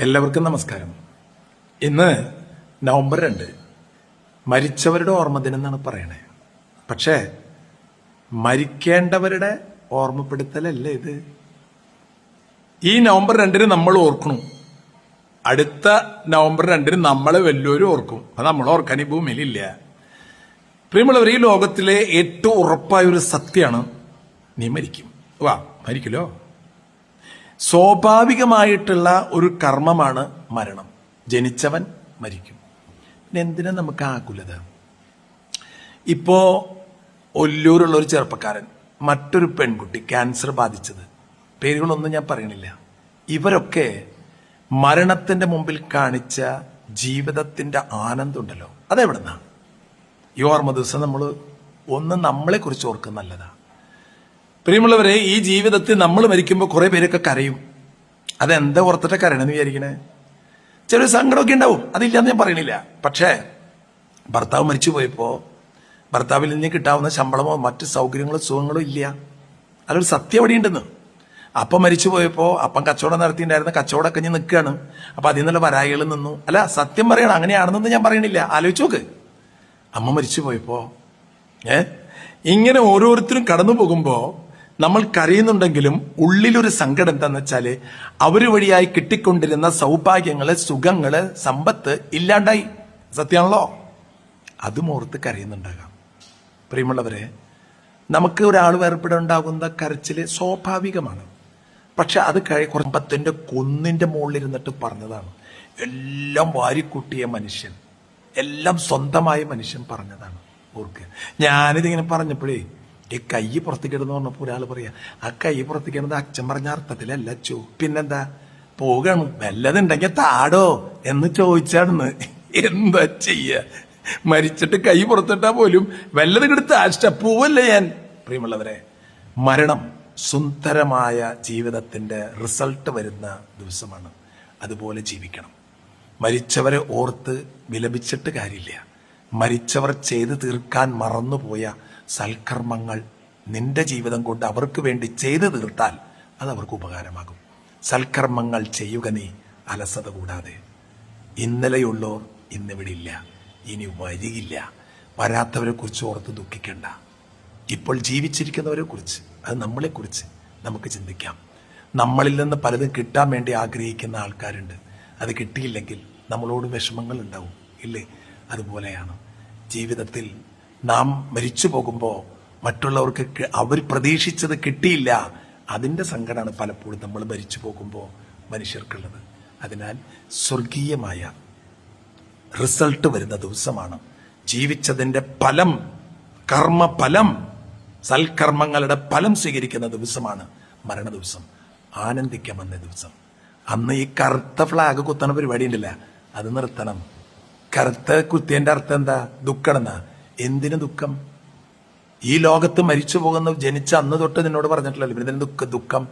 എല്ലാവർക്കും നമസ്കാരം. ഇന്ന് നവംബർ രണ്ട്. മരിച്ചവരുടെ ഓർമ്മ ദിനം എന്നാണ് പറയണേ. പക്ഷേ മരിക്കേണ്ടവരുടെ ഓർമ്മപ്പെടുത്തലല്ല ഇത്. ഈ നവംബർ രണ്ടിന് നമ്മൾ ഓർക്കണം. അടുത്ത നവംബർ രണ്ടിന് നമ്മളെ വല്ലവരും ഓർക്കും. അത് നമ്മൾ ഓർക്കാൻ ഈ ഭൂമിയിലില്ല. പ്രിയമുള്ളവർ ഈ ലോകത്തിലെ ഏറ്റവും ഉറപ്പായ ഒരു സത്യമാണ് നീ മരിക്കും. വാ മരിക്കലോ? സ്വാഭാവികമായിട്ടുള്ള ഒരു കർമ്മമാണ് മരണം. ജനിച്ചവൻ മരിക്കും. പിന്നെ എന്തിനാ നമുക്ക് ആകുലത? ഇപ്പോ ഒല്ലൂരുള്ള ഒരു ചെറുപ്പക്കാരൻ മറ്റൊരു പെൺകുട്ടി ക്യാൻസർ ബാധിച്ചത്. പേരുകളൊന്നും ഞാൻ പറയണില്ല. ഇവരൊക്കെ മരണത്തിന്റെ മുമ്പിൽ കാണിച്ച ജീവിതത്തിന്റെ ആനന്ദം ഉണ്ടല്ലോ അതെവിടുന്നാ? ഈ ഓർമ്മ ദിവസം നമ്മൾ ഒന്ന് നമ്മളെ കുറിച്ച് ഓർക്കുന്ന നല്ലതാ. പ്രിയമുള്ളവരെ ഈ ജീവിതത്തിൽ നമ്മൾ മരിക്കുമ്പോൾ കുറെ പേരൊക്കെ കരയും. അതെന്താ ഓർത്തിട്ട് കരയണമെന്ന് വിചാരിക്കണേ? ചെറിയ സങ്കടമൊക്കെ ഉണ്ടാവും. അതില്ലാന്ന് ഞാൻ പറയണില്ല. പക്ഷേ ഭർത്താവ് മരിച്ചു പോയപ്പോൾ ഭർത്താവിൽ നിന്ന് കിട്ടാവുന്ന ശമ്പളമോ മറ്റ് സൗകര്യങ്ങളോ സുഖങ്ങളോ ഇല്ല. അതൊരു സത്യം അവിടെ ഉണ്ടെന്ന് അപ്പം മരിച്ചു പോയപ്പോൾ അപ്പം കച്ചവടം നടത്തിയിട്ടുണ്ടായിരുന്ന കച്ചവടമൊക്കെ ഞാൻ നിൽക്കുകയാണ്. അപ്പൊ അതിൽ നിന്നുള്ള വരായികൾ നിന്നു. അല്ല സത്യം പറയണം. അങ്ങനെയാണെന്നൊന്നും ഞാൻ പറയണില്ല. ആലോചിച്ചു നോക്ക്. അമ്മ മരിച്ചു പോയപ്പോ ഏ? ഇങ്ങനെ ഓരോരുത്തരും കടന്നു പോകുമ്പോ നമ്മൾ കരയുന്നുണ്ടെങ്കിലും ഉള്ളിലൊരു സങ്കടം എന്താന്ന് വെച്ചാൽ അവർ വഴിയായി കിട്ടിക്കൊണ്ടിരുന്ന സൗഭാഗ്യങ്ങൾ സുഖങ്ങൾ സമ്പത്ത് ഇല്ലാണ്ടായി. സത്യമാണല്ലോ അതും ഓർത്ത് കരയുന്നുണ്ടാകാം. പ്രിയമുള്ളവരെ നമുക്ക് ഒരാൾ വേർപെടുണ്ടാകുന്ന കരച്ചിൽ സ്വാഭാവികമാണ്. പക്ഷെ അത് കഴി കുടുംബത്തിന്റെ കുന്നിന്റെ മുകളിലിരുന്നിട്ട് പറഞ്ഞതാണ്. എല്ലാം വാരിക്കൂട്ടിയ മനുഷ്യൻ. എല്ലാം സ്വന്തമായ മനുഷ്യൻ പറഞ്ഞതാണ്. ഓർക്ക് ഞാനിതിങ്ങനെ പറഞ്ഞപ്പോഴേ ഈ കൈ പുറത്തേക്കിടുന്ന് പറഞ്ഞപ്പോൾ ഒരാൾ പറയാ ആ കൈ പുറത്തേക്കിടുന്നത് അച്ഛൻ പറഞ്ഞ അർത്ഥത്തിലല്ല അച്ചു. പിന്നെന്താ? പോകണം. വല്ലതുണ്ടെങ്കിൽ താടോ എന്ന് ചോദിച്ചാണെന്ന് എന്താ ചെയ്യ? മരിച്ചിട്ട് കൈ പുറത്തിട്ടാ പോലും വല്ലതും എടുത്ത് അഷ്ടപ്പൂവല്ലേ പോവല്ലേ ഞാൻ. പ്രിയമുള്ളവരെ മരണം സുന്ദരമായ ജീവിതത്തിന്റെ റിസൾട്ട് വരുന്ന ദിവസമാണ്. അതുപോലെ ജീവിക്കണം. മരിച്ചവരെ ഓർത്ത് വിലപിച്ചിട്ട് കാര്യമില്ല. മരിച്ചവർ ചെയ്ത് തീർക്കാൻ മറന്നുപോയ സൽക്കർമ്മങ്ങൾ നിന്റെ ജീവിതം കൊണ്ട് അവർക്ക് വേണ്ടി ചെയ്തു തീർത്താൽ അത് അവർക്ക് ഉപകാരമാകും. സൽക്കർമ്മങ്ങൾ ചെയ്യുക നീ അലസത കൂടാതെ. ഇന്നലെയുള്ളോർ ഇന്നിവിടെ ഇല്ല ഇനി വരികില്ല. വരാത്തവരെ കുറിച്ച് ഓർത്ത് ദുഃഖിക്കണ്ട. ഇപ്പോൾ ജീവിച്ചിരിക്കുന്നവരെ കുറിച്ച് അത് നമ്മളെക്കുറിച്ച് നമുക്ക് ചിന്തിക്കാം. നമ്മളിൽ നിന്ന് പലതും കിട്ടാൻ വേണ്ടി ആഗ്രഹിക്കുന്ന ആൾക്കാരുണ്ട്. അത് കിട്ടിയില്ലെങ്കിൽ നമ്മളോട് വിഷമങ്ങൾ ഉണ്ടാവും. ഇല്ലേ? അതുപോലെയാണ്. ജീവിതത്തിൽ നാം മരിച്ചു പോകുമ്പോൾ മറ്റുള്ളവർക്ക് അവർ പ്രതീക്ഷിച്ചത് കിട്ടിയില്ല. അതിന്റെ സങ്കടമാണ് പലപ്പോഴും നമ്മൾ മരിച്ചു പോകുമ്പോൾ മനുഷ്യർക്കുള്ളത്. അതിനാൽ സ്വർഗീയമായ റിസൾട്ട് വരുന്ന ദിവസമാണ്. ജീവിച്ചതിന്റെ ഫലം കർമ്മഫലം സൽക്കർമ്മങ്ങളുടെ ഫലം സ്വീകരിക്കുന്ന ദിവസമാണ് മരണ ദിവസം ആനന്ദിക്കാമെന്ന ദിവസം. അന്ന് ഈ കറുത്ത ഫ്ലാഗ് കുത്തണ പരിപാടി ഉണ്ടല്ല? അത് നിർത്തണം. കറുത്ത കുത്തിയന്റെ അർത്ഥം എന്താ? ദുഃഖമെന്നാ എന്തിനു ദുഃഖം? ഈ ലോകത്ത് മരിച്ചു പോകുന്ന ജനിച്ച അന്ന് തൊട്ട് നിന്നോട് പറഞ്ഞിട്ടില്ലല്ലോ പിന്നെ ദുഃഖ ദുഃഖം?